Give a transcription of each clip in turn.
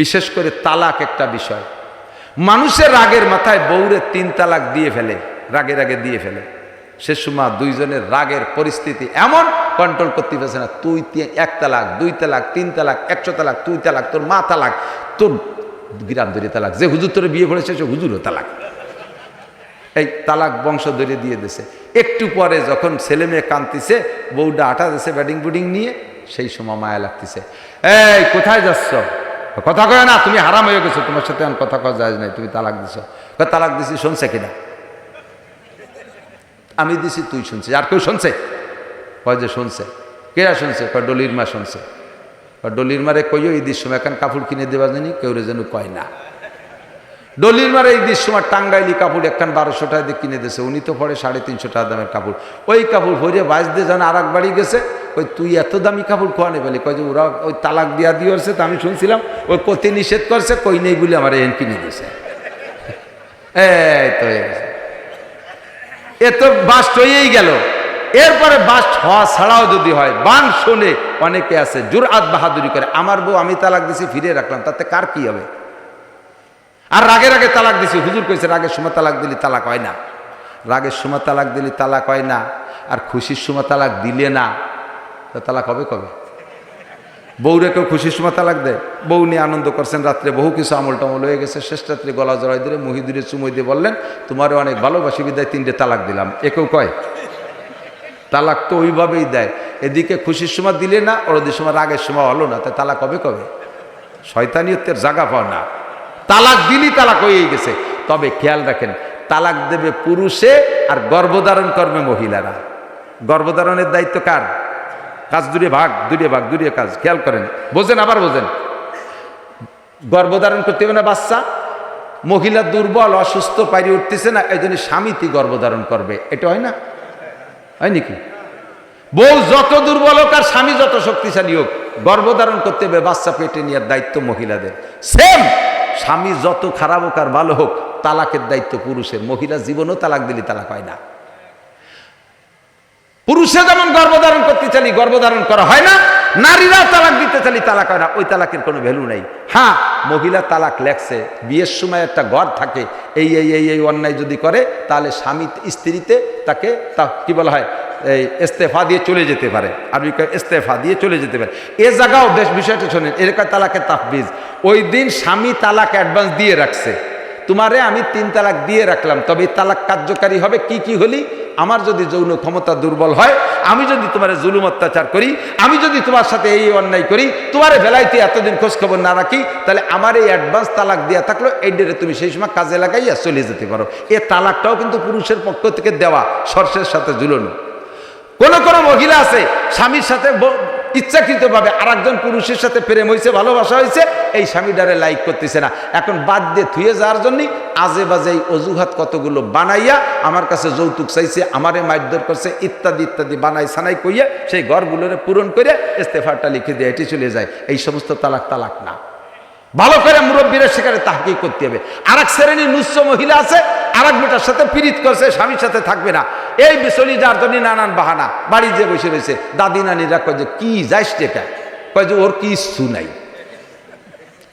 বিশেষ করে তালাক একটা বিষয়। মানুষের রাগের মাথায় বউরে তিন তালাক দিয়ে ফেলে, রাগে রাগে দিয়ে ফেলে। সে সময় দুইজনের রাগের পরিস্থিতি এমন কন্ট্রোল করতে পারছে না, তুই এক তালাক, দুই তালাক, তিন তালাক, একশো তালাক, তুই তালাক, তোর মা তালাক, তোর গ্রাম ধরে তালাক, যে হুজুর তোর বিয়ে করেছে সে হুজুরও তালাক। এই তালাক বংশ ধরে দিয়ে দিছে। একটু পরে যখন ছেলে মেয়ে কান্তিছে বউটা আটা দিছে ব্যাটিং বুডিং নিয়ে, সেই সময় মায়া লাগতেছে। এই, কোথায় যাচ্ছ? কথা কয় না, তুমি হারাম হয়ে গেছো, তোমার সাথে এখন কথা কয় যায় নাই, তুমি তালাক দিছ। তালাক দিছি, শুনছে কিনা? আমি দিছি, তুই শুনছিস, আর কেউ শুনছে? কয় যে শুনছে। কেরা শুনছে? কয়, ডলির মা শুনছে। ডলির মারে কইও ঈদের সময় এখন কাপড় কিনে দেওয়া জানি, কেউ যেন কয় না। ডলির মারে এই সময় টাঙ্গাইলি কাপড় একখান বারোশো টাকা দিয়ে কিনে দিয়েছে। উনি তো পরে সাড়ে তিনশো টাকা দামের কাপড়। ওই কাপড় ভরে বাজ দিয়ে যান আর বাড়ি গেছে ওই তুই এত দামি কাপড় খোয়া বলে? কয় যে ওরা ওই তালাক দিয়া দিয়ে আসছে তো আমি শুনছিলাম, ওই কতি নিষেধ করছে, কই নেই বলে আমার এন কিনে দিয়েছে। এই তো এ তো বাস হয়েই গেল। এরপরে বাস হওয়া ছাড়াও যদি হয়, বান শোনে অনেকে আছে জোর আত বাহাদুরি করে, আমার বউ আমি তালাক দিছি ফিরে রাখলাম, তাতে কার কি হবে? আর রাগের আগে তালাক দিছি। হুজুর কইছে, রাগের সময় তালাক দিলি তালাক হয় না। রাগের সময় তালাক দিলি তালাক হয় না। আর খুশির সময় তালাক দিলে না। তা তালাক হবে কবে? বউরে কেউ খুশির সময় তালাক দেয়? বউ নিয়ে আনন্দ করছেন রাত্রে, বহু কিছু আমল টামল হয়ে গেছে। শেষ রাত্রে গলা জড়াই দিলে মহিদুরে চুমই দিয়ে বললেন তোমারও অনেক ভালোবাসি, বিদায় তিনটে তালাক দিলাম। একেও কয়? তালাক তো ওইভাবেই দেয়। এদিকে খুশির সময় দিলে না ওদের সময় রাগের সময় হলো না। তা তালাক হবে কবে? শয়তানিয়তের জায়গা পাও না। তালাক দিলি তালাক হয়ে গেছে। তবে খেয়াল রাখেন, তালাক দেবে পুরুষে আর গর্ভধারণ করবে মহিলারা। গর্ভধারণের দায়িত্ব কার? কাজ দূরে ভাগ দূরে ভাগ দূরে কাজ। খেয়াল করেন, বোঝেন, আবার বোঝেন। গর্ভধারণ করতে হবে না বাচ্চা? মহিলা দুর্বল, অসুস্থ পাইরে উঠতেছে না, এই জন্য স্বামীতি গর্ভধারণ করবে। এটা হয় না? হয় নাকি? বউ যত দুর্বল হোক আর স্বামী যত শক্তিশালী হোক, গর্ভধারণ করতে হবে বাচ্চা পেটে নেওয়ার দায়িত্ব মহিলাদের। সেম স্বামী যত খারাপ হোক আর ভালো হোক, তালাকের দায়িত্ব পুরুষের। মহিলা জীবনও তালাক দিলে তালাক হয় না। পুরুষে যেমন গর্ভধারণ করতে চালি, গর্ভধারণ করা হয় না। নারীরা তালাক দিতে চালি, তালাক হয় না। ওই তালাকের কোনো ভ্যালু নেই। হ্যাঁ মহিলা তালাক লেখছে। বিয়ের সময় একটা ঘর থাকে, এই এই এই এই অন্যায় যদি করে, তাহলে স্বামী স্ত্রীতে তাকে তা কি বলা হয়? এই ইস্তেফা দিয়ে চলে যেতে পারে। আরবি ইস্তেফা দিয়ে চলে যেতে পারে। এ জায়গাও বেশ বিষয়টা শোনেন। এরকম তালাকের তাফবিজ। ওই দিন স্বামী তালাক অ্যাডভান্স দিয়ে রাখছে। তোমারে আমি তিন তালাক দিয়ে রাখলাম। তবে তালাক কার্যকারী হবে কি কি হলি? আমার যদি যৌন ক্ষমতা দুর্বল হয়, আমি যদি তোমার জুলুম অত্যাচার করি, আমি যদি তোমার সাথে এই অন্যায় করি, তোমার বেলাইতে এতদিন খোঁজখবর না রাখি, তাহলে আমার এই অ্যাডভান্স তালাক দেওয়া থাকল, এই ডেটে তুমি সেই সময় কাজে লাগাইয়া চলে যেতে পারো। এ তালাকটাও কিন্তু পুরুষের পক্ষ থেকে দেওয়া, সর্ষের সাথে ঝুলনো। কোন কোন মহিলা আছে, স্বামীর সাথে ইচ্ছাকৃতভাবে আর একজন পুরুষের সাথে প্রেম হয়েছে ভালোবাসা হয়েছে এই স্বামীটারে লাইক করতেছে না। এখন বাদ দিয়ে থুয়ে যাওয়ার জন্য আজে বাজে এই অজুহাত কতগুলো বানাইয়া আমার কাছে যৌতুক চাইছে, আমারে মারধর করছে, ইত্যাদি ইত্যাদি বানাই সানাই কইয়া সেই ঘরগুলোরে পূরণ করে ইস্তেফারটা লিখে দিয়ে, এটি চলে যায়। এই সমস্ত তালাক তালাক না। ভালো করে মুরব্বীরা সেখানে তাহাকি করতে হবে। আর এক শ্রেণির নুচ্ছ মহিলা আছে আর এক বেটার সাথে পীড়িত করছে, স্বামীর সাথে থাকবে না। এই বিচলি যার জন্য নানান বাহানা, বাড়ি যে বসে রয়েছে, দাদি নানিরা কয় যে, কি যাইস টেকা কয় যে, ওর কিচ্ছু নাই।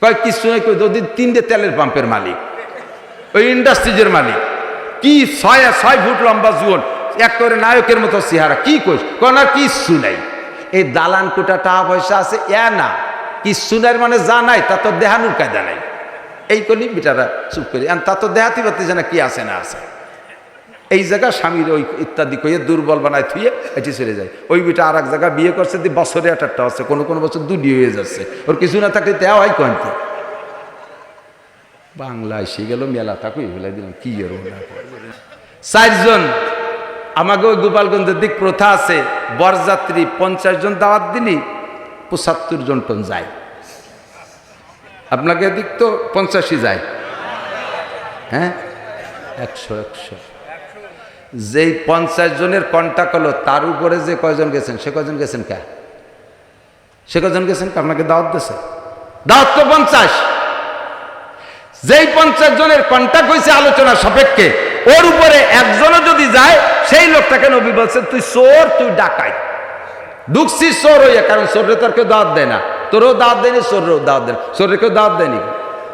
কয়, কিচ্ছু নাই? কয় যদি তিনটে তেলের পাম্পের মালিক, ওই ইন্ডাস্ট্রিজের মালিক। কি ছয় ছয় ফুট লম্বা জুয়ন, এক করে নায়কের মতো চেহারা, কি কোন আর কিচ্ছু নাই। এই দালান কোটা টাকা পয়সা আছে, এ না। কিচ্ছু নাই মানে যা নাই, তা তো দেহানুর কায়দা নাই। এই কলি বেটারা চুপ করি। আর তা তো দেহাতি পাতি জানা কি আছে না আছে। এই জায়গা স্বামীর ওই ইত্যাদি কইয়ে দুর্বল বানায় থুয়ে এটি চলে যায়। ওই বিটা আর এক জায়গা বিয়ে করছে দিয়ে বছরে একটা আছে কোনো কোনো বছর দুটি হয়ে যাচ্ছে। ওর কিছু না থাকলে দেওয়া হয় কন্তি বাংলা এসে গেল, মেলা থাকুই ফেলাই দিলাম, কি এর চারজন আমাকে ওই গোপালগঞ্জের দিক প্রথা আছে, বরযাত্রী পঞ্চাশ জন দাওয়াত দিলি পঁচাত্তর জন টন যায়। আপনাকে দিক তো পঞ্চাশই যায়। হ্যাঁ? একশো একশো। যেই পঞ্চাশ জনের কন্ট্যাক্ট হলো, তার উপরে যে কয়জন গেছেন, সে কয়জন গেছেন কে? সে কয়জন গেছেন কে? আপনাকে দাওয়াত দিয়েছে দাওয়াত তো পঞ্চাশ। যেই পঞ্চাশ জনের কন্ট্যাক্ট হয়েছে আলোচনা সাপেক্ষে, ওর উপরে একজনও যদি যায়, সেই লোকটাকে নবী বলছেন তুই চোর, তুই ডাকাই ঢুকছিস চোর হইয়া কারণ চোরে তোর কেউ দাঁত দেয় না। তোরও দাঁত দেয়নি সোরেরও দাওয়াত দেন সোরের কেউ দাঁত দেয়নি।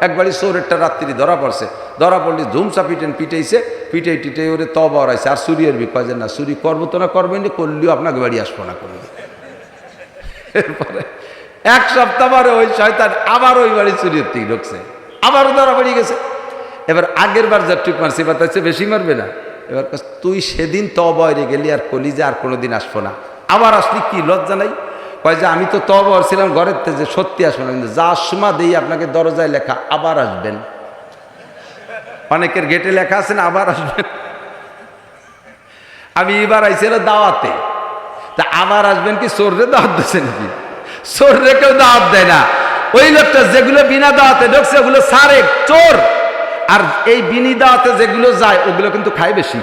একবারই সোরেরটা রাত্রি ধরা পড়ছে। ধরা পড়লে ঝুমসা পিটেন, পিটাইছে, পিটাই টিটাই ওরে তবা ওরাইছে। আর সুরিয়ের বি, কয় যে না সুরি করব তো না করবেন করলেও আপনাকে বাড়ি আসব না করবে এরপরে এক সপ্তাহ পরে ওই শয়তান আবার ওই বাড়ি চুরির থেকে ঢুকছে। আবারও ধরা পড়ে গেছে। এবার আগের বার যা টুক মারছে এবার বেশি মারবে না। এবার তুই সেদিন তবরে গেলি আর কলি যে আর কোনোদিন আসব না। আবার আসলি কি লজ্জা নাই? কয় যে আমি তো তবর ছিলাম ঘরের যে সত্যি আসব না, কিন্তু যার সময় দেই আপনাকে দরজায় লেখা, আবার আসবেন। অনেকের গেটে লেখা আছে না, আবার আসবেন। আমি এবার আইছিল দাওয়াতে। তা আবার আসবেন কি সোররে দাওয়াত দিচ্ছে নাকি? সোররে কেউ দাওয়াত দেয় না। ওই লোকটা যেগুলো বিনা দাওয়াতে ঢুকছে, ওগুলো সারে চোর। আর এই বিনি দাওয়াতে যেগুলো যায়, ওগুলো কিন্তু খায় বেশি।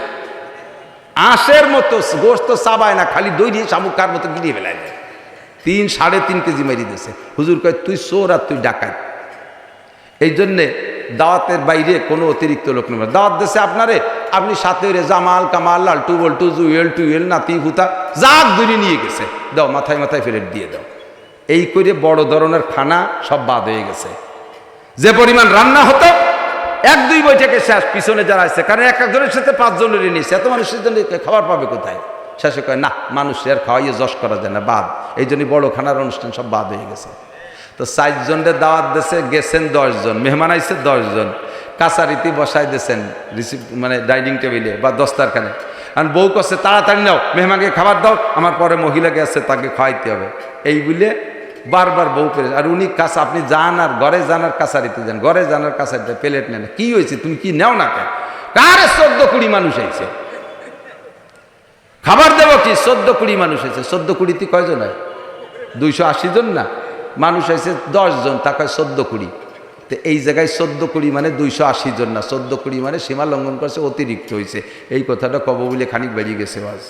আঁশের মতো গোস্ত চাবায় না, খালি দৈরি শামুকার মতো গিরিয়ে ফেলায় দেয়। তিন, সাড়ে তিন কেজি মেরি দিয়েছে হুজুর কয়, তুই চোর আর তুই ডাকাত। এই জন্যে দাওয়াতের বাইরে কোনো অতিরিক্ত লোক নেবে দাওয়াত দেশে আপনারে, আপনি সাথে রে জামাল, কামাল লাল টু বল টু টুয়েল, নাতি হুতা যাক দূরে নিয়ে গেছে। দাও, মাথায় মাথায় ফেরত দিয়ে দাও। এই করে বড় ধরনের খানা সব বাদ হয়ে গেছে। যে পরিমাণ রান্না হতো এক, দুই বৈঠকে শেষ, পিছনে যারা আসছে কারণ এক একজনের সাথে পাঁচজনের নিয়েছে এত মানুষের জন্য খাবার পাবে কোথায়? শেষে কয়, না মানুষ আর খাওয়াইয়ে যশ করা যায় না, বাদ। এই জন্যই বড় খানার অনুষ্ঠান সব বাদ হয়ে গেছে। তো চারজনের দাওয়াত দেশে গেছেন দশজন, মেহমান আইসে দশজন, কাছারিতে বসাই দিয়েছেন রিসিভ মানে ডাইনিং টেবিলে বা দস্তারখানে। কারণ বউ করছে তাড়াতাড়ি নাও, মেহমানকে খাবার দাও, আমার পরে মহিলাকে আসছে তাকে খাওয়াইতে হবে। এই বলে বারবার বউ পেরে আর উনি কাছে আপনি যান আর ঘরে যান আর কাছারিতে যান, ঘরে যান আর কাছারিতে প্লেট নেন। কি হয়েছে? তুমি কি নেও না কেন? কারে চোদ্দ কুড়ি মানুষ আইছে? খাবার দেবো কি? চোদ্দ কুড়ি মানুষ হয়েছে চোদ্দ কুড়িতে কয়জন হয়? দুইশো আশি জন না? মানুষ হয়েছে দশ জন তাকে চোদ্দ কুড়ি। তো এই জায়গায় চোদ্দ কুড়ি মানে দুইশো আশি জন না? চোদ্দ কুড়ি মানে সীমা লঙ্ঘন করছে, অতিরিক্ত হয়েছে এই কথাটা কব বলে খানিক বেরিয়ে গেছে বাস।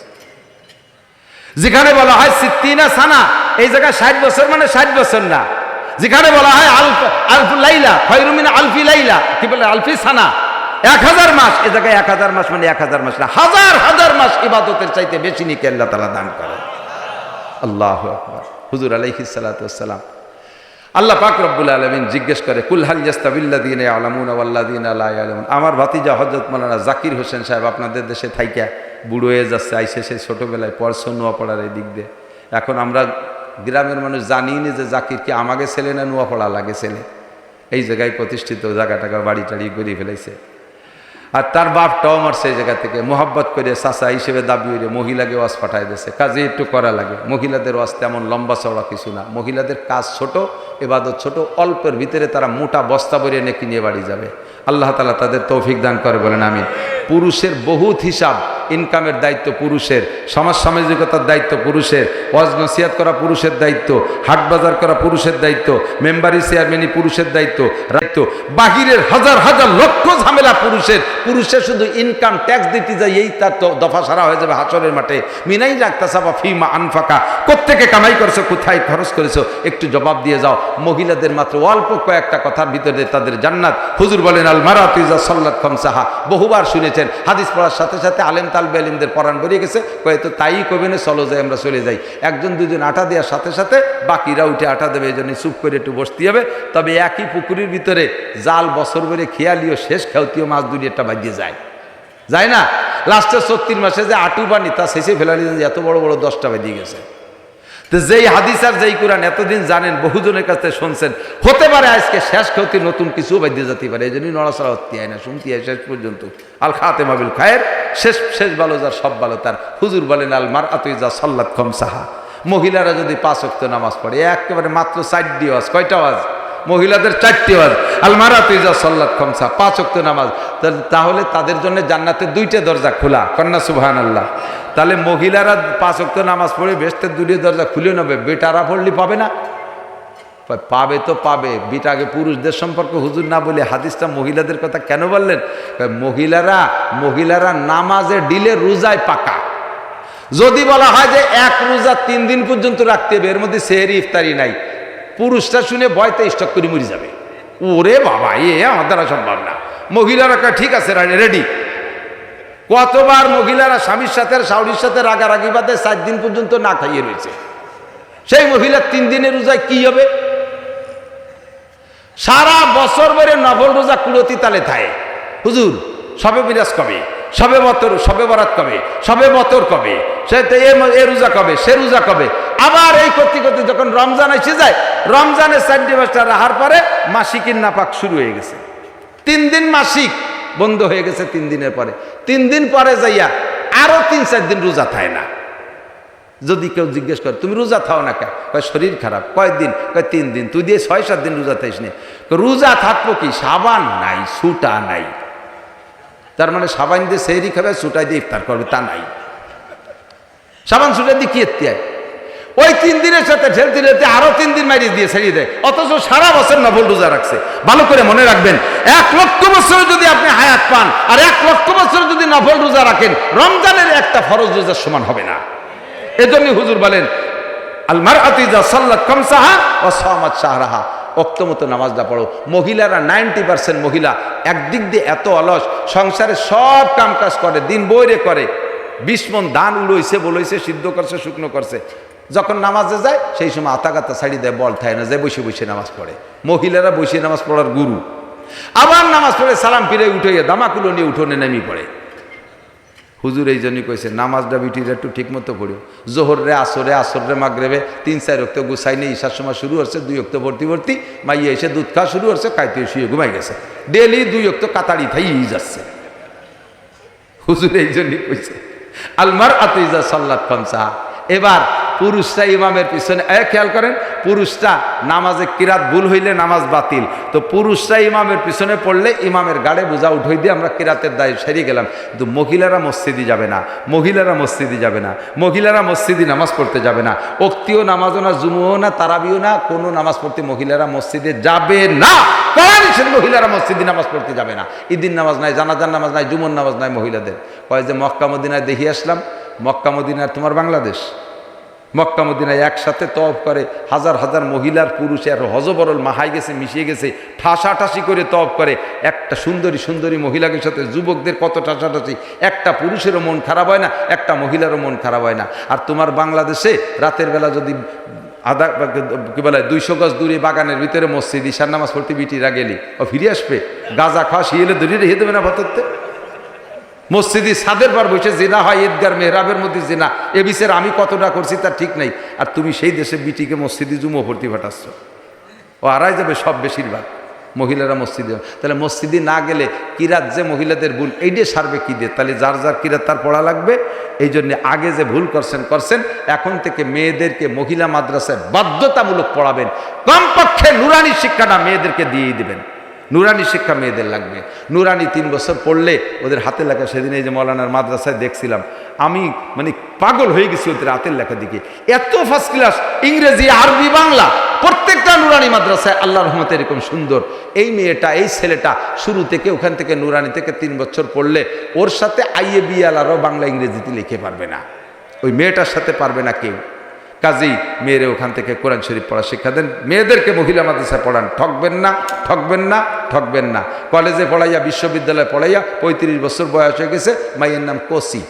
যেখানে বলা হয় সিদ্দিনা সানা। এই জায়গায় ষাট বছর মানে ষাট বছর না। যেখানে বলা হয় আলফ আলফ লাইলা, খয়রুমিন আলফি লাইলা, কি বলে আলফি সানা। এক হাজার মাস এ জায়গায় এক হাজার মাস মানে এক হাজার মাস না। হাজার হাজার মাস ইবাদতের চাইতে বেশি নিকে আল্লাহ তালা দান করে আল্লাহ হুজুর আলাইহি সালাতাম আল্লাহ পাক রব্বুল আলমিন জিজ্ঞেস করে কুলহাল জাস্তাবিল্লাদিন আলামুন আল্লাদিন আল্লাহ আলমুন আমার ভাতিজা হজরত মৌলানা জাকির হোসেন সাহেব আপনাদের দেশে থাইকা, বুড়ো হয়ে যাচ্ছে আইসে সে ছোটোবেলায় পড়ছো, নোয়াপড়ার এই দিক দিয়ে। এখন আমরা গ্রামের মানুষ জানি না যে জাকির কি আমাকে ছেলে না নোয়াপড়া লাগে ছেলে। এই জায়গায় প্রতিষ্ঠিত জায়গা টাকা বাড়ি টাড়ি করে ফেলাইছে আর তার বাপটাও আমার সেই জায়গা থেকে মোহাব্বত করে চাচা হিসেবে দাবি হইলে মহিলাকে ওয়াজ পাঠাই দিয়েছে। কাজে একটু করা লাগে। মহিলাদের ওয়াজ তেমন লম্বা চওড়া কিছু না। মহিলাদের কাজ ছোট, এবাদত ছোট, অল্পের ভিতরে তারা মোটা বস্তা ভরে নেকি নিয়ে বাড়ি যাবে। আল্লাহ তালা তাদের তৌফিক দান করে, বলেন আমি পুরুষের বহুত হিসাব ইনকামের দায়িত্ব পুরুষের সমাজ সামাজিকতার দায়িত্ব পুরুষের, ওয়াজ নসিয়াত করা পুরুষের দায়িত্ব, হাট বাজার করা পুরুষের দায়িত্ব, মেম্বারি চেয়ারম্যানই পুরুষের দায়িত্ব দায়িত্ব। বাহিরের হাজার হাজার লক্ষ ঝামেলা পুরুষের পুরুষের শুধু ইনকাম ট্যাক্স দিতে যায় এই তার তো দফা সারা হয়ে যাবে হাসরের মাঠে। মিনাই রাখতাসাবা ফিমা আনফাকা। কোত্থেকে কামাই করেছ, কোথায় খরচ করেছ, একটু জবাব দিয়ে যাও। মহিলাদের মাত্র অল্প কয়েকটা কথার ভিতরে তাদের জান্নাত। হুজুর বলেন, আল মারা তুইজা সল্লাত খমসাহা। বহুবার শুনেছেন, হাদিস পড়ার সাথে সাথে আলেম তাল আলিমদের পরাণ বেরিয়ে গেছে। হয়তো তাই কবে না চলো যাই, আমরা চলে যাই। একজন দুজন আটা দেওয়ার সাথে সাথে বাকিরা উঠে আটা দেবে, এই জন্য চুপ করে একটু বসতে হবে। তবে একই পুকুরের ভিতরে জাল বছর ভরে খেয়ালিও শেষ খেলতিও মাছ দুটি একটা বাজিয়ে যায়। যায় না? লাস্টের সত্তর মাসে যে আটু বানি তা শেষে ফেলালি এত বড় বড় দশটা বেরিয়ে গেছে। তো যেই হাদিস আর যেই কোরআন এতদিন জানেন, বহুজনের কাছে শুনছেন, হতে পারে আজকে শেষ ক্ষতি, নতুন কিছু বাদ্য যেতে পারে, এই জন্যই নড়াচড়া হতে হয় না, শুনতে হয় শেষ পর্যন্ত। আল খাতে মাবিল খায়ের, শেষ শেষ ভালো যার, সব ভালো তার। হুজুর বলেন, আল মার আতুই যা সাল্লাত কম সাহা মহিলারা যদি পাঁচ অক্ত নামাজ পড়ে, একেবারে মাত্র চারটি আওয়াজ কয়টা আওয়াজ মহিলাদের চারটি আওয়াজ আলমারা তুই যা সল্লাত খমসা, পাঁচ অক্ত নামাজ। তাহলে তাদের জন্য জান্নাতের দুইটা দরজা খোলা। কন্যা সুবহান আল্লাহ তাহলে মহিলারা পাঁচ অক্ত নামাজ পড়ে বেস্তের দুটি দরজা খুলে নেবে। বেটারা পড়লি পাবে না? পাবে তো পাবে। বিটাকে পুরুষদের সম্পর্কে হুজুর না বলে হাদিসটা মহিলাদের কথা কেন বললেন? মহিলারা মহিলারা নামাজে ডিলে রোজায় পাকা। যদি বলা হয় যে এক রোজা তিন দিন পর্যন্ত রাখতে হবে, এর মধ্যে সেহেরি ইফতারি নাই। পুরুষটা শুনে ভয়তে স্টক করে মরে যাবে। ওরে বাবা, এ আমার দ্বারা সম্ভব না। মহিলারা ঠিক আছে রেডি। কতবার মহিলারা স্বামীর সাথে আর শাওরির সাথে রাগারাগি বাদে চার দিন পর্যন্ত না খাইয়ে রয়েছে। সেই মহিলার তিন দিনের রোজায় কি হবে? সারা বছর ভরে নভল রোজা কুড়তি তালে থায়। হুজুর, সবে বিরাজ কবে? সবে বতর, সবে বরাত কবে? সবে বতর কবে? সে তো এ রোজা কবে? সে রোজা কবে? আবার এই করতে করতে যখন রমজান এসে যায়, রমজানের চারটি মাসটা রাহার পরে মাসিকের নাপাক শুরু হয়ে গেছে। তিন দিন মাসিক বন্ধ হয়ে গেছে তিন দিনের পরে। তিন দিন পরে যাইয়া আরও তিন, চার দিন রোজা থায় না। যদি কেউ জিজ্ঞেস করে, তুমি রোজা থাও না কে কয়, শরীর খারাপ। কয়দিন কয়, তিন দিন। তুই দিয়ে ছয়, সাত দিন রোজা থাইস নি। রোজা থাকব কি? সাবান নাই সুটা নাই। তার মানে সাবান দিয়ে সেহরি খাবে সুটাই দিয়ে ইফতার করবে, তা নাই। সাবান সুটা দিয়ে কি ওই তিন দিনের সাথে ঠেলতে ঠেলতে আরও তিন দিন মারিয়ে দিয়ে ছেড়িয়ে দেয়। অথচ সারা বছর নবল রোজা রাখছে। ভালো করে মনে রাখবেন, এক লক্ষ বছর যদি আপনি হায়াত পান আর এক লক্ষ বছর যদি নফল রোজা রাখেন, রমজানের একটা ফরজ রোজার সমান হবে না। এজন্য হুজুর বলেন আলমার আতিজা সাল্লাত কমসাহা ও সামাত শাহরাহা। অক্ত মতো নামাজটা পড়ো। মহিলারা নাইনটি পার্সেন্ট মহিলা একদিক দিয়ে এত অলস, সংসারে সব কাম কাজ করে, দিন বইরে করে। বিশ মন ধান উড়ইছে, বলইছে, সিদ্ধ করছে, শুকনো করছে। যখন নামাজে যায়, সেই সময় আতাগাতা ছাড়ি দেয়, বল থায় না যায় বসে বসে নামাজ পড়ে। মহিলারা বসে নামাজ পড়ার গুরু। আবার নামাজ পড়ে, সালাম ফিরে উঠে দামাকুলো নিয়ে উঠোনে নেমে পড়ে। হুজুর এই জন্যই কইছে, নামাজটা বিটির একটু ঠিক মতো পড়িও। জোহর রে আসরে আসর রে মাগরেবে তিন চার রক্ত গুছাই নেই ঈশার সময় শুরু হচ্ছে, দুই অক্ত ভর্তি ভর্তি মাইয়ে এসে দুধ খাওয়া শুরু হচ্ছে কাইতে শুয়ে ঘুমাই গেছে। ডেলি দুই অক্ত কাতারি থাই যাচ্ছে। হুজুর এই জন্যই কইছে আলমার আতুইজা সাল্লাত এবার পুরুষরা ইমামের পিছনে, এ খেয়াল করেন, পুরুষরা নামাজে কিরাত ভুল হইলে নামাজ বাতিল। তো পুরুষরা ইমামের পিছনে পড়লে ইমামের গাড়ে বোঝা উঠই দিয়ে আমরা কিরাতের দায় সেরে গেলাম। কিন্তু মহিলারা মসজিদে যাবে না, মহিলারা মসজিদে যাবে না, মহিলারা মসজিদে নামাজ পড়তে যাবে না। অক্তিও নামাজও না, জুমুও না, তারাবিও না, কোনো নামাজ পড়তে মহিলারা মসজিদে যাবে না। মহিলারা মসজিদে নামাজ পড়তে যাবে না। ঈদিন নামাজ নাই, জানাজার নামাজ নাই জুমন নামাজ নাই মহিলাদের। কয় যে মক্কা মদিনায় দেখি আসলাম, মক্কা মদিনার তোমার বাংলাদেশ। মক্কা মদিনায় একসাথে তফ করে, হাজার হাজার মহিলার পুরুষ আর হজবরল মাহাই গেছে, মিশিয়ে গেছে, ঠাসাঠাসি করে তফ করে। একটা সুন্দরী সুন্দরী মহিলাকে সাথে যুবকদের কত ঠাসাঠাসি। একটা পুরুষেরও মন খারাপ হয় না, একটা মহিলারও মন খারাপ হয় না। আর তোমার বাংলাদেশে রাতের বেলা যদি আধা, কি বলে, দুইশো গজ দূরে বাগানের ভিতরে মসজিদ ঈশান নামাজ পড়তে বিটিরা গেলি, ও ফিরে আসবে। গাঁজা খাওয়া শিয়েলে দূরে রেখে দেবে না ভতরতে? মসজিদি সাদের পর বসে জেনা হয়, ঈদগার মেহরাবের মধ্যে জেনা। এ বিষয়ে আমি কতটা করছি তার ঠিক নাই। আর তুমি সেই দেশে বিটিকে মসজিদি জুমো ভর্তি ফাটাচ্ছ ও আড়াই যাবে সব বেশিরভাগ মহিলারা মসজিদে। তাহলে মসজিদে না গেলে কিরাত যে মহিলাদের ভুল? এইটে সারবে কী দিয়ে? তাহলে যার যার কিরাত তার পড়া লাগবে। এই জন্যে আগে যে ভুল করছেন করছেন। এখন থেকে মেয়েদেরকে মহিলা মাদ্রাসায় বাধ্যতামূলক পড়াবেন। কমপক্ষে নুরানি শিক্ষাটা মেয়েদেরকে দিয়েই দেবেন। নুরানি শিক্ষা মেয়েদের লাগবে। নুরানি তিন বছর পড়লে ওদের হাতে লেখা, সেদিন এই যে মৌলানার মাদ্রাসায় দেখছিলাম, আমি মানে পাগল হয়ে গেছি ওদের হাতের লেখা দিকে এত ফার্স্ট ক্লাস ইংরেজি, আরবি, বাংলা, প্রত্যেকটা নুরানি মাদ্রাসায় আল্লাহ রহমতে এরকম সুন্দর। এই মেয়েটা, এই ছেলেটা শুরু থেকে, ওখান থেকে নুরানি থেকে তিন বছর পড়লে ওর সাথে আইএ বিএল আরও বাংলা, ইংরেজিতে লিখে পারবে না। ওই মেয়েটার সাথে পারবে না কেউ। কাজেই মেয়েরা ওখান থেকে কোরআন শরীফ পড়া শিক্ষা দেন। মেয়েদেরকে মহিলা মাদ্রাসায় পড়ান। ঠকবেন না ঠকবেন না ঠকবেন না। কলেজে পড়াইয়া, বিশ্ববিদ্যালয়ে পড়াইয়া পঁয়ত্রিশ বছর বয়স হয়ে গেছে মাইয়ের নাম কোসি।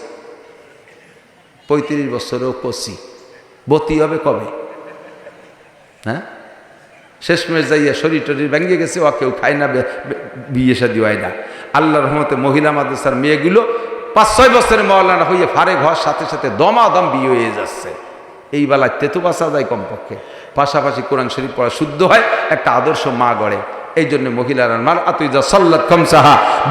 পঁয়ত্রিশ বছরেও কোসি। বতি হবে কবে? হ্যাঁ? শেষমেশ যাইয়া শরীর টরির ভেঙে গেছে, ও কেউ খায় না বিয়ে সাদি হয় না। আল্লাহ রহমতে মহিলা মাদ্রাসার মেয়েগুলো পাঁচ ছয় বছরের মহলানা হইয়ে ফারে ঘর সাথে সাথে দমাদম বিয়ে হয়ে যাচ্ছে। এই বেলায় তেতু বাসা যায় কমপক্ষে। পাশাপাশি কোরআন শরীফ পড়া শুদ্ধ হয়, একটা আদর্শ মা গড়ে। এই জন্য মহিলারা মার আতুইজা সাল্লাত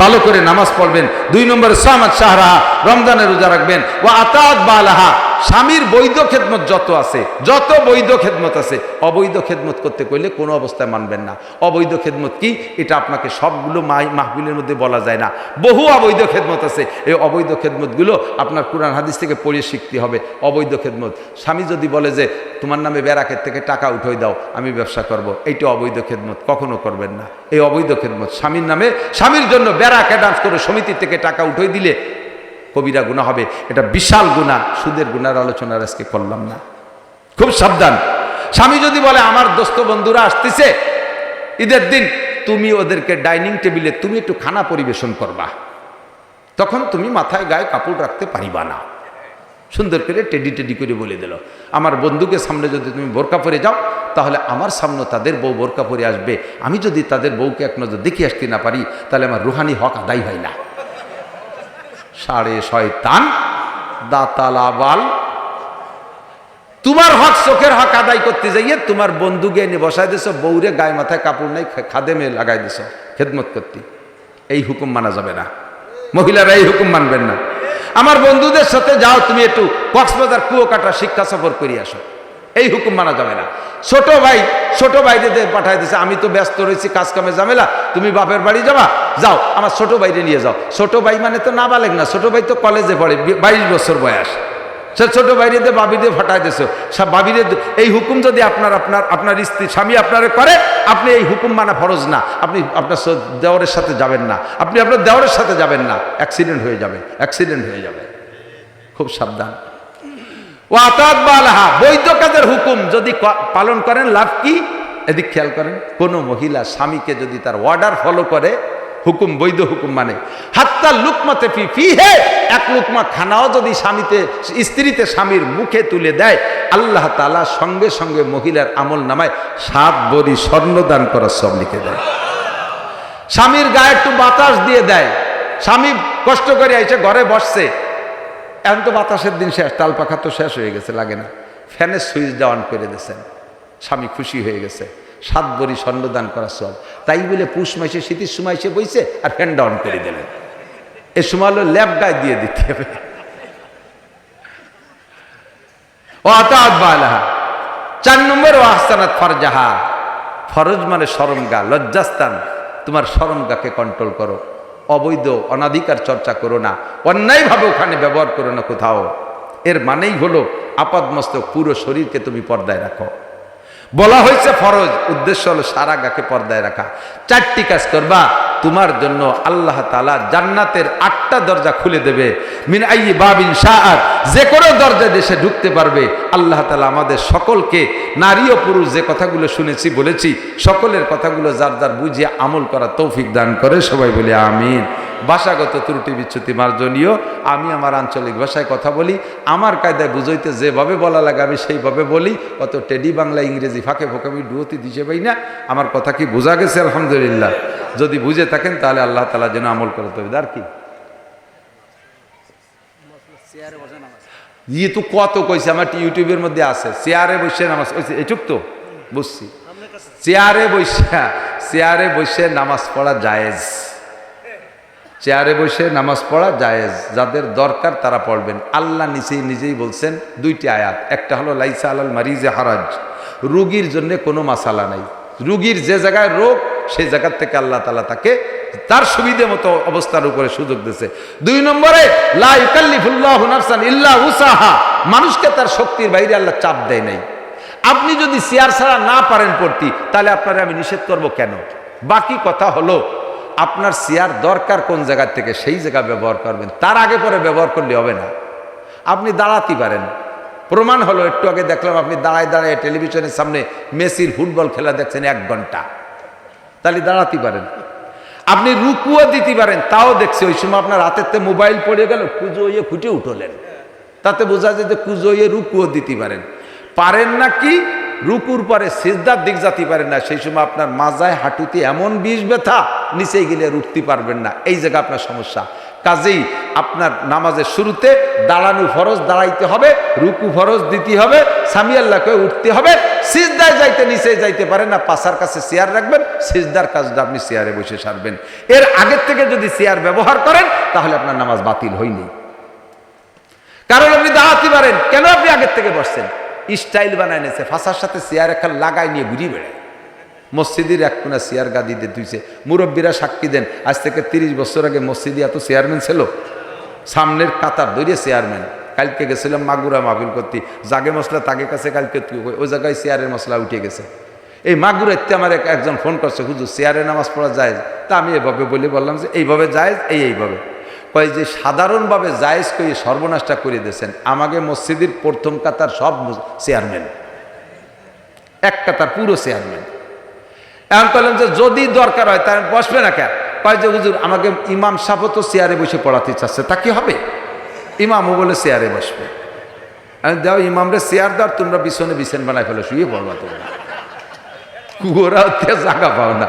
ভালো করে নামাজ পড়বেন। দুই নম্বরে সামাদ সাহারাহা রমজানের রোজা রাখবেন। ও আতাত বালাহা স্বামীর বৈধ খেদমত যত আছে, যত বৈধ খেদমত আছে, অবৈধ খেদমত করতে কইলে কোনো অবস্থায় মানবেন না। অবৈধ খেদমত কি? এটা আপনাকে সবগুলো মাহ মাহবিলের মধ্যে বলা যায় না। বহু অবৈধ খেদমত আছে। এই অবৈধ খেদমতগুলো আপনার কোরআন হাদিস থেকে পড়ে শিখতে হবে। অবৈধ খেদমত। স্বামী যদি বলে যে, তোমার নামে ব্যারাকের থেকে টাকা উঠোই দাও, আমি ব্যবসা করব, এইটা অবৈধ খেদমত কখনো করবেন না। এই অবৈধ খেদমত স্বামীর নামে, স্বামীর জন্য ব্যারাক অ্যাডান্স করে সমিতি থেকে টাকা উঠোই দিলে কবিরা গুণা হবে। এটা বিশাল গুণা সুদের গুণার আলোচনার আজকে করলাম না। খুব সাবধান। স্বামী যদি বলে, আমার দোস্ত বন্ধুরা আসতেছে, ঈদের দিন তুমি ওদেরকে ডাইনিং টেবিলে, তুমি একটু খানা পরিবেশন করবা। তখন তুমি মাথায় গায়ে কাপড় রাখতে পারিবা না। সুন্দর করে টেডি টেডি করে বলে দিল, আমার বন্ধুকে সামনে যদি তুমি বোরকা পরে যাও, তাহলে আমার সামনে তাদের বউ বোরকা পরে আসবে। আমি যদি তাদের বউকে এক নজর দেখে আসতে না পারি, তাহলে আমার রুহানি হক আদায় হয় না। সাড়ে শয়তান দাতালাবাল তোমার হক চোখের হক আদায় করতে যাইয়ে তোমার বন্ধুকে এনে বসাই দিছ, বউরে গায়ে মাথায় কাপড় নেই খাদে মেয়ে লাগাই দিছ, খেদমত করতে। এই হুকুম মানা যাবে না। মহিলারা এই হুকুম মানবেন না। আমার বন্ধুদের সাথে যাও, তুমি একটু কক্সবাজার কুয়োকাটা শিক্ষা সফর করে আসো। এই হুকুম মানা যাবে না। ছোট ভাই, ছোট ভাইরে পাঠাই দিছে, আমি তো ব্যস্ত রয়েছি কাজ কামে ঝামেলা, তুমি বাপের বাড়ি যাবা? যাও, আমার ছোট ভাইরে নিয়ে যাও। ছোট ভাই মানে তো না বালেক না, ছোট ভাই তো কলেজে পড়ে, বাইশ বছর বয়স। সে ছোট বাইরে দিয়ে বাবি দিয়ে ফাটাই দিছো বাবিরে এই হুকুম যদি আপনার আপনার আপনার স্ত্রী, স্বামী আপনারে করে, আপনি এই হুকুম মানা ফরজ না। আপনি আপনার দেওরের সাথে যাবেন না। আপনি আপনার দেওরের সাথে যাবেন না। অ্যাক্সিডেন্ট হয়ে যাবে, অ্যাক্সিডেন্ট হয়ে যাবে। খুব সাবধান। বৈধ কাজের হুকুম যদি পালন করেন, লাভ কি? এদিক খেয়াল করেন, কোনো মহিলা স্বামীকে যদি তার অর্ডার ফলো করে, হুকুম, বৈধ হুকুম মানে হাত্তা লুকমাতে হে এক লুকমা খানাও যদি স্বামীতে, স্ত্রীতে স্বামীর মুখে তুলে দেয়, আল্লাহ তালা সঙ্গে সঙ্গে মহিলার আমল নামায় সাত বড়ি স্বর্ণদান করার সব লিখে দেয়। স্বামীর গায়ে একটু বাতাস দিয়ে দেয়, স্বামী কষ্ট করে এসে ঘরে বসছে এখন তো বাতাসের দিন শেষ তাল পাখা তো শেষ হয়ে গেছে, লাগে না। ফ্যানের সুইচটা অন করে দিয়েছেন। স্বামী খুশি হয়ে গেছে। সাত বড়ি স্বর্ণদান করার সব। তাই বলে পুষ মাসে, শীতের সময় এসে বইছে আর ফ্যানটা অন করে দিলেন। এ সময় হলো ল্যাব গায়ে দিয়ে দিতে হবে। ও আতাত বালাহা। চার নম্বর, ও আহসানাত ফরজাহা। ফরজ মানে সরমগা লজ্জাস্তান তোমার সরমগাকে কন্ট্রোল করো। অবৈধ, অনাধিকার চর্চা করো না, অন্যায়ভাবে ওখানে ব্যবহার করো না কোথাও। এর মানেই হলো আপাদমস্তক পুরো শরীরকে তুমি পর্দায় রাখো। বলা হয়েছে ফরজ। উদ্দেশ্য হলো সারা গাকে পর্দায় রাখা। চারটি কাজ করবা। তোমার জন্য আল্লাহ তালা জান্নাতের আটটা দরজা খুলে দেবে। মিন আই বাবিন শাহ যে কোনো দরজা দেশে ঢুকতে পারবে। আল্লাহ তালা আমাদের সকলকে, নারী ও পুরুষ যে কথাগুলো শুনেছি, বলেছি, সকলের কথাগুলো যার যার বুঝিয়ে আমল করা তৌফিক দান করে সবাই বলে আমিন। ভাষাগত ত্রুটি বিচ্যুতি মার্জনীয়, আমি আমার আঞ্চলিক ভাষায় কথা বলি, আমার কায়দায় বুঝইতে যেভাবে বলা লাগে আমি সেইভাবে বলি, অত টেডি বাংলা, ইংরেজি ফাঁকে ফোঁকে আমি ডুয়োতে দিছে পাই না, আমার কথা কি বোঝা গেছে? আলহামদুলিল্লাহ। যদি বুঝে থাকেন তাহলে আল্লাহ তালা যেন আমল করতে হবে আর কি? ইয়ে তো কত কইছে, আমার ইউটিউবের মধ্যে আছে, চেয়ারে বসে নামাজ এটুক তো? বুঝছি। চেয়ারে বসে চেয়ারে বসে নামাজ পড়া জায়েজ। চেয়ারে বসে নামাজ পড়া জায়েজ। যাদের দরকার তারা পড়বেন। আল্লাহ নিজেই নিজেই বলছেন দুইটি আয়াত। একটা হলো, লাইসা আলাল মারিজে হারাজ। রুগীর জন্য কোনো মাসালা নাই। রুগীর যে জায়গায় রোগ সেই জায়গার থেকে আল্লাহ তালা তাকে তার সুবিধে মতো অবস্থার উপরে সুযোগ দিয়েছে। দুই নম্বরে উসাহা। মানুষকে তার শক্তির বাইরে আল্লাহ চাপ দেয় নাই। আপনি যদি চেয়ার ছাড়া না পারেন পড়তি, তাহলে আপনারে আমি নিষেধ করব কেন? বাকি কথা হলো আপনার চেয়ার দরকার কোন জায়গার থেকে, সেই জায়গা ব্যবহার করবেন। তার আগে পরে ব্যবহার করলে হবে না। আপনি দাঁড়াতে পারেন। প্রমাণ হলো, একটু আগে দেখলাম আপনি দাঁড়ায় দাঁড়ায় টেলিভিশনের সামনে মেসির ফুটবল খেলা দেখছেন এক ঘণ্টা। তাহলে দাঁড়াতে পারেন। আপনি রুকুও দিতে পারেন, তাও দেখছি। ওই সময় আপনার হাতের তে মোবাইল পড়ে গেল কুজো ইয়ে ফুটে উঠলেন। তাতে বোঝা যায় যে কুজো ইয়ে রুকুও দিতে পারেন। পারেন না কি? রুকুর পরে সেজদার দিক যাতে পারেন না, সেই সময় আপনার মাজায় হাঁটুতে এমন বিষ ব্যথা, নিচে গেলে উঠতে পারবেন না। এই জায়গা আপনার সমস্যা। কাজেই আপনার নামাজের শুরুতে দাঁড়ানো ফরজ দাঁড়াইতে হবে, রুকু ফরজ দিতে হবে, স্বামী আল্লাহকে উঠতে হবে, সিজদায় যাইতে, নিচে যাইতে পারেন না, পাশার কাছে চেয়ার রাখবেন, সিজদার কাজটা আপনি চেয়ারে বসে সারবেন। এর আগের থেকে যদি চেয়ার ব্যবহার করেন, তাহলে আপনার নামাজ বাতিল হয়নি। কারণ আপনি দাঁড়াতে পারেন, কেন আপনি আগের থেকে বসছেন? স্টাইল বানায় নিয়েছে ফাঁসার সাথে চেয়ার একটা লাগাই নিয়ে ঘুরিয়ে বেড়ায়। মসজিদের এক কোনা চেয়ার গাদি দিয়ে তুইছে মুরব্বীরা সাক্ষী দেন, আজ থেকে তিরিশ বছর আগে মসজিদে এত চেয়ারম্যান ছিল। সামনের কাতার দৌড়িয়ে চেয়ারম্যান। কালকে গেছিলাম মাগুরা মাহফিল করতে। জাগে মশলা তাকে কাছে কালকে ওই জায়গায় চেয়ারের মশলা উঠে গেছে। এই মাগুরাতে আমার এক- একজন ফোন করছে, হুজুর, চেয়ারে নামাজ পড়া যায়? তা আমি এভাবে বলে বললাম যে, এইভাবে যায়, এই এইভাবে। কয় যে সাধারণভাবে জায়েজ করে সর্বনাশটা করে দিয়েছেন, আমাকে মসজিদের প্রথম কাতার সব চেয়ারম্যান। এক কাতার পুরো চেয়ারম্যান। এখন বললাম যে যদি দরকার হয়, তাহলে বসবে না কেন? কয় যে হুজুর, আমাকে ইমাম সাহেব তো চেয়ারে বসে পড়াতে চাচ্ছে, তা কি হবে? ইমামও বলে চেয়ারে বসবে। আমি দাও ইমামরে চেয়ার দাও, তোমরা বিছনে বিছান বানায় ফেলো, শুয়ে পড়বা তোমরা। হচ্ছে জায়গা পাও না।